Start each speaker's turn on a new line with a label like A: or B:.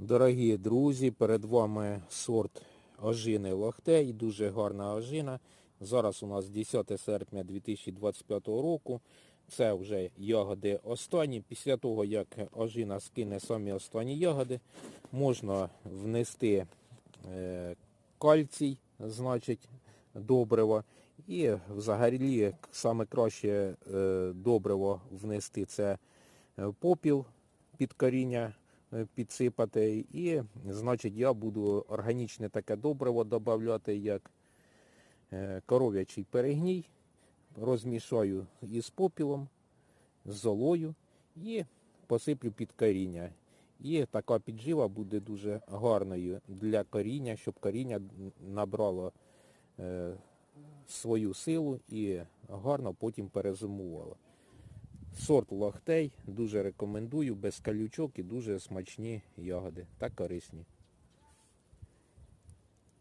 A: Дорогі друзі, перед вами сорт ожини Лохтей, дуже гарна ожина. Зараз у нас 10 серпня 2025 року. Це вже ягоди останні. Після того, як ожина скине самі останні ягоди, можна внести е, кальцій, значить добриво. І взагалі саме краще е, добриво внести це е, попіл під коріння підсипати. І, значить, я буду органічне таке добриво додавати, як е, коров'ячий перегній. Розмішаю із попілом, з золою і посиплю під коріння. І така піджива буде дуже гарною для коріння, щоб коріння набрало е, свою силу і гарно потім перезимувало. Сорт Лахтей дуже рекомендую, без калючок і дуже смачні ягоди та корисні.